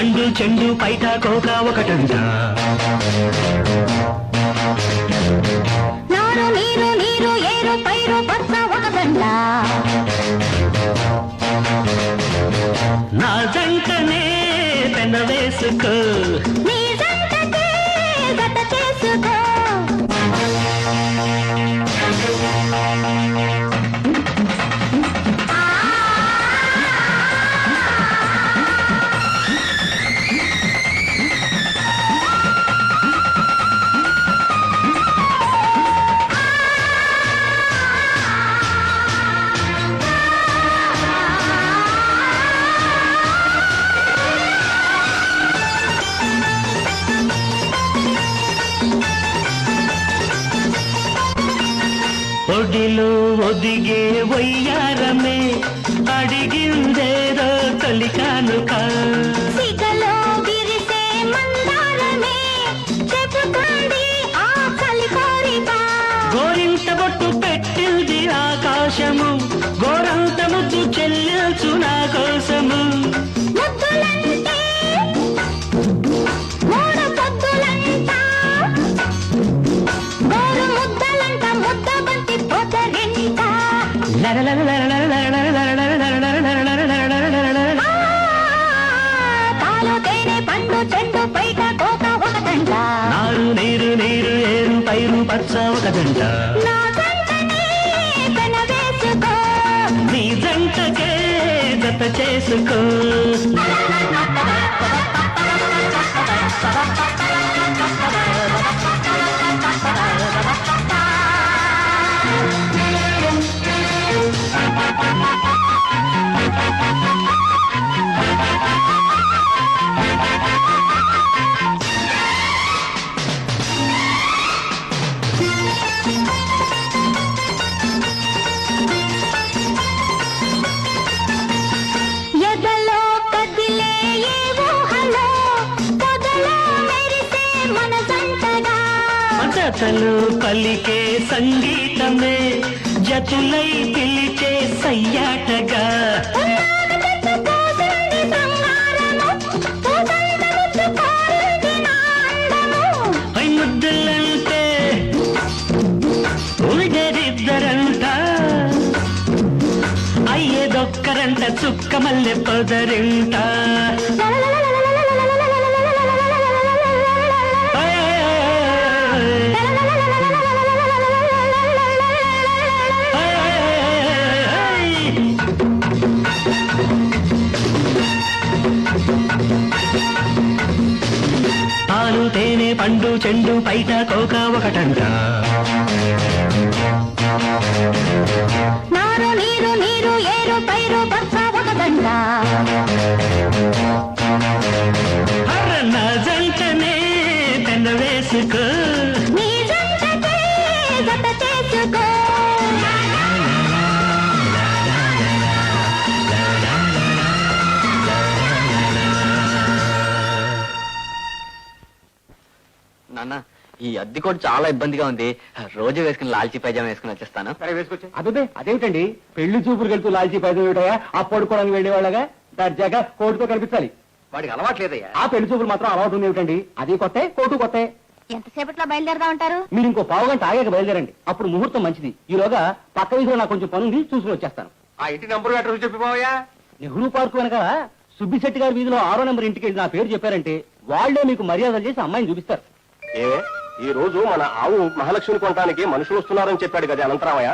చెండు పైట కోక ఒకటంట. నారు నీరు నీరు ఏరు పైరు పచ్చ నా జంటనే పెన వేసుకో. ఒడిలో ఒదిగే వయ్యారమే అడిగిందేదో తొలి కానుక. గోరింట బొట్టు పెట్టింది ఆకాశము గోరంత ముద్దు చెల్లెల్చు నా కోసము. మూడు నారు నీరు నీరు ఏరు పైరు పచ్చ ఒక జంట. నీ జంటకే జత చేసుకో. కథలు పలికే సంగీతమే జతులై పిలిచే సయ్యాటగా. ఉన్నాగ తెచ్చుకోసింది అయ్యేదొక్కరంట చుక్క మల్లె పొదరింటా. తేనె పండు చెండు పైట కోక ఒకటంట. నారు నీరు ఏరు పైరు జంటనే వేసుకో. ఈ అద్దె కూడా చాలా ఇబ్బందిగా ఉంది. రోజు వేసుకుని లాల్చీ పైజామా వేసుకుని వచ్చేస్తాను. సరే వేసుకొచ్చా. అదే అదేమిటండి పెళ్ళి చూపులు వెళ్తూ లాల్చీ పైద ఏమిటయా ఆ పడుకోవడానికి వెళ్ళేవాళ్ళగా? దర్జాగా కోటుతో కనిపించాలి. వాడికి అలవాట్లేదయ్యా ఆ పెళ్ళి చూపులు మాత్రం అలవాటు ఉంది ఏమిటండి? అది కొత్త కోటు కొత్త. ఎంతసేపట్లో బయలుదేరదా ఉంటారు? మీరు ఇంకో పావు గంట ఆగాక బయలుదేరండి. అప్పుడు ముహూర్తం మంచిది. ఈలోగా పక్క వీధిలో నాకు కొంచెం పనుంది చూసుకుని వచ్చేస్తాను. ఆ ఇంటి నంబరు అడ్రస్ చెప్పిపోయా నెహ్రూ పార్క్ వెనక సుబ్బిశెట్టి గారి వీధిలో ఆరో నెంబర్ ఇంటికి వెళ్ళి నా పేరు చెప్పారంటే వాళ్ళే మీకు మర్యాదలు చేసి అమ్మాయిని చూపిస్తారు. ఏ? ఈ రోజు మన ఆవు మహాలక్ష్మిని కొనడానికి మనుషులు వస్తున్నారని చెప్పాడు కదా అనంతరామయ్య.